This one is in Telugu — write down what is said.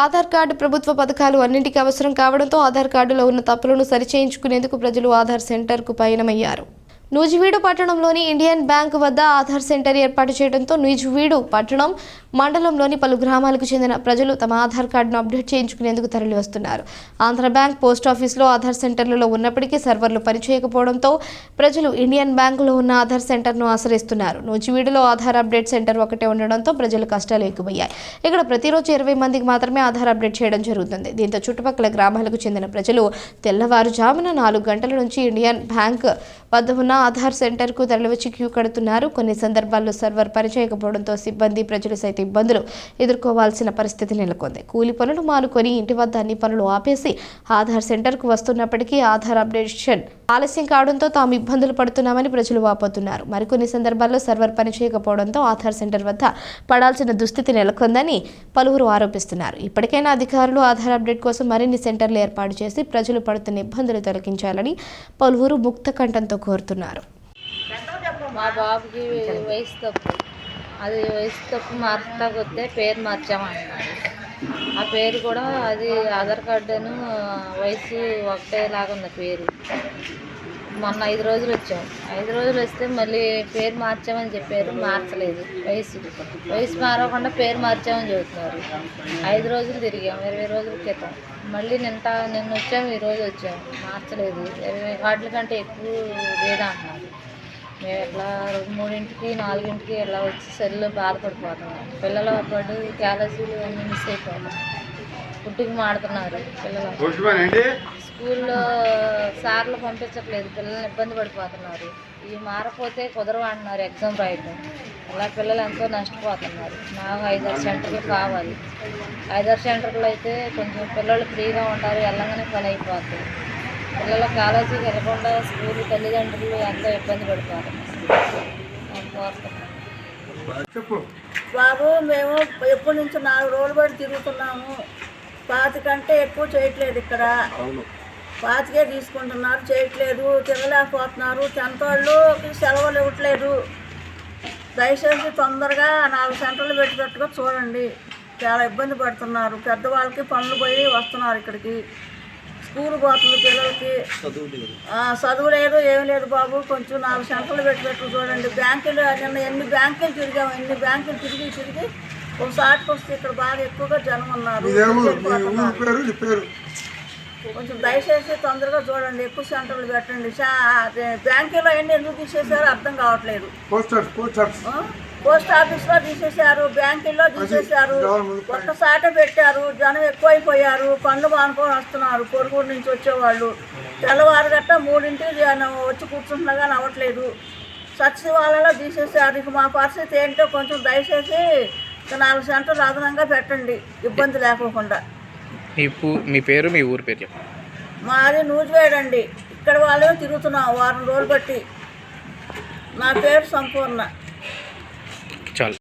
ఆధార్ కార్డు ప్రభుత్వ పథకాలు అన్నింటికీ అవసరం కావడంతో ఆధార్ కార్డులో ఉన్న తప్పులను సరిచేయించుకునేందుకు ప్రజలు ఆధార్ సెంటర్కు పయనమయ్యారు. నూజివీడు పట్టణంలోని ఇండియన్ బ్యాంక్ వద్ద ఆధార్ సెంటర్ ఏర్పాటు చేయడంతో నూజివీడు పట్టణం మండలంలోని పలు గ్రామాలకు చెందిన ప్రజలు తమ ఆధార్ కార్డును అప్డేట్ చేయించుకునేందుకు తరలి వస్తున్నారు ఆంధ్ర బ్యాంక్ పోస్ట్ ఆఫీస్లో ఆధార్ సెంటర్లలో ఉన్నప్పటికీ సర్వర్లు పనిచేయకపోవడంతో ప్రజలు ఇండియన్ బ్యాంకులో ఉన్న ఆధార్ సెంటర్ను ఆశ్రయిస్తున్నారు. నూజివీడులో ఆధార్ అప్డేట్ సెంటర్ ఒకటే ఉండడంతో ప్రజలు కష్టాలు ఎక్కువయ్యాయి. ఇక్కడ ప్రతిరోజు ఇరవై మందికి మాత్రమే ఆధార్ అప్డేట్ చేయడం జరుగుతుంది. దీంతో చుట్టుపక్కల గ్రామాలకు చెందిన ప్రజలు తెల్లవారుజామున నాలుగు గంటల నుంచి ఇండియన్ బ్యాంక్ వద్ద ఉన్న ఆధార్ సెంటర్కు తరలివచ్చి క్యూ కడుతున్నారు. కొన్ని సందర్భాల్లో సర్వర్ పనిచేయకపోవడంతో సిబ్బంది ప్రజలు సైతం ఇబ్బందులు ఎదుర్కోవాల్సిన పరిస్థితి నెలకొంది. కూలి పనులు మానుకొని ఇంటి వద్ద అన్ని పనులు ఆపేసి ఆధార్ సెంటర్కు వస్తున్నప్పటికీ ఆధార్ అప్డేషన్ ఆలస్యం కావడంతో తాము ఇబ్బందులు పడుతున్నామని ప్రజలు వాపోతున్నారు. మరికొన్ని సందర్భాల్లో సర్వర్ పనిచేయకపోవడంతో ఆధార్ సెంటర్ వద్ద పడాల్సిన దుస్థితి నెలకొందని పలువురు ఆరోపిస్తున్నారు. ఇప్పటికైనా అధికారులు ఆధార్ అప్డేట్ కోసం మరిన్ని సెంటర్లు ఏర్పాటు చేసి ప్రజలు పడుతున్న ఇబ్బందులు తొలగించాలని పలువురు ముక్త కంఠంతో కోరుతున్నారు. మా బాబుకి వయసు తప్పు. అది వయసు తప్పు మార్చకపోతే పేరు మార్చామన్నారు. ఆ పేరు కూడా అది ఆధార్ కార్డును వయసు ఒకటేలాగా ఉంది పేరు. మొన్న ఐదు రోజులు వచ్చాం. ఐదు రోజులు వస్తే మళ్ళీ పేరు మార్చామని చెప్పారు మార్చలేదు. వయసు వయసు మారకుండా పేరు మార్చామని చెబుతున్నారు. ఐదు రోజులు తిరిగాం ఇరవై రోజుల క్రితం. మళ్ళీ నింట నిన్న వచ్చాము ఈరోజు వచ్చాము మార్చలేదు. ఇరవై కార్డుల కంటే ఎక్కువ లేదంటున్నారు మేము ఎట్లా మూడింటికి నాలుగింటికి ఇలా వచ్చి సెల్లు బాధపడిపోతున్నాం. పిల్లల పడు క్యాలసీలు అన్నీ మిస్ అయిపోతాం పుట్టుకు మాడుతున్నారు పిల్లలు. స్కూల్లో సార్లు పంపించట్లేదు పిల్లల్ని ఇబ్బంది పడిపోతున్నారు. ఇవి మారపోతే కుదరవు అంటున్నారు ఎగ్జామ్ రాయటం. అలా పిల్లలు ఎంతో నష్టపోతున్నారు. నాకు ఐదారు సెంటర్లు కావాలి. ఐదారు సెంటర్లు అయితే కొంచెం పిల్లలు ఫ్రీగా ఉంటారు వెళ్ళగానే పని అయిపోతుంది పిల్లలు కాలేజీకి వెళ్ళకుండా స్కూల్ తల్లిదండ్రులు ఎంతో ఇబ్బంది పడిపోతున్నారు బాబు మేము ఎప్పటి నుంచి నాలుగు రోజులు బట్టి తిరుగుతున్నాము. పాతికంటే ఎక్కువ చేయట్లేదు ఇక్కడ. పాతికే తీసుకుంటున్నారు చేయట్లేదు. తిరగలేకపోతున్నారు టెన్త్ వాళ్ళు సెలవులు ఇవ్వట్లేదు. దయచేసి తొందరగా నాలుగు సెంటర్లు పెట్టేటట్టుగా చూడండి. చాలా ఇబ్బంది పడుతున్నారు. పెద్దవాళ్ళకి పనులు పోయి వస్తున్నారు ఇక్కడికి. స్కూల్ పోతుంది పిల్లలకి. చదువు లేదు. ఏమీ లేదు బాబు. కొంచెం నాలుగు సెంటర్లు పెట్టినట్టు చూడండి. బ్యాంకులు నిన్న ఎన్ని బ్యాంకులు తిరిగాము ఎన్ని బ్యాంకులు తిరిగి తిరిగి ఒకసారికి వస్తే ఇక్కడ బాగా ఎక్కువగా జనం ఉన్నారు. కొంచెం దయచేసి తొందరగా చూడండి ఎక్కువ సెంటర్లు పెట్టండి. బ్యాంకులో ఎన్ని ఎందుకు తీసేసారో అర్థం కావట్లేదు? పోస్ట్ ఆఫీస్లో తీసేశారు బ్యాంకుల్లో తీసేశారు. ఒక్కసాట పెట్టారు జనం ఎక్కువైపోయారు పనులు మానుకొని వస్తున్నారు పొరుగురు నుంచి వచ్చేవాళ్ళు. తెల్లవారు గట్ట మూడింటికి వచ్చి కూర్చుంటున్నా కానీ అవ్వట్లేదు సచివాలయంలో తీసేశారు. ఇక మా పరిస్థితి ఏంటో కొంచెం దయచేసి ఒక నాలుగు సెంటర్లు అదనంగా పెట్టండి ఇబ్బంది లేకోకుండా మీ మీ పేరు మీ ఊరు పేరు మాది నూజివేడండి ఇక్కడ వాళ్ళే తిరుగుతున్నాం వారం రోజులు బట్టి. నా పేరు సంపూర్ణ.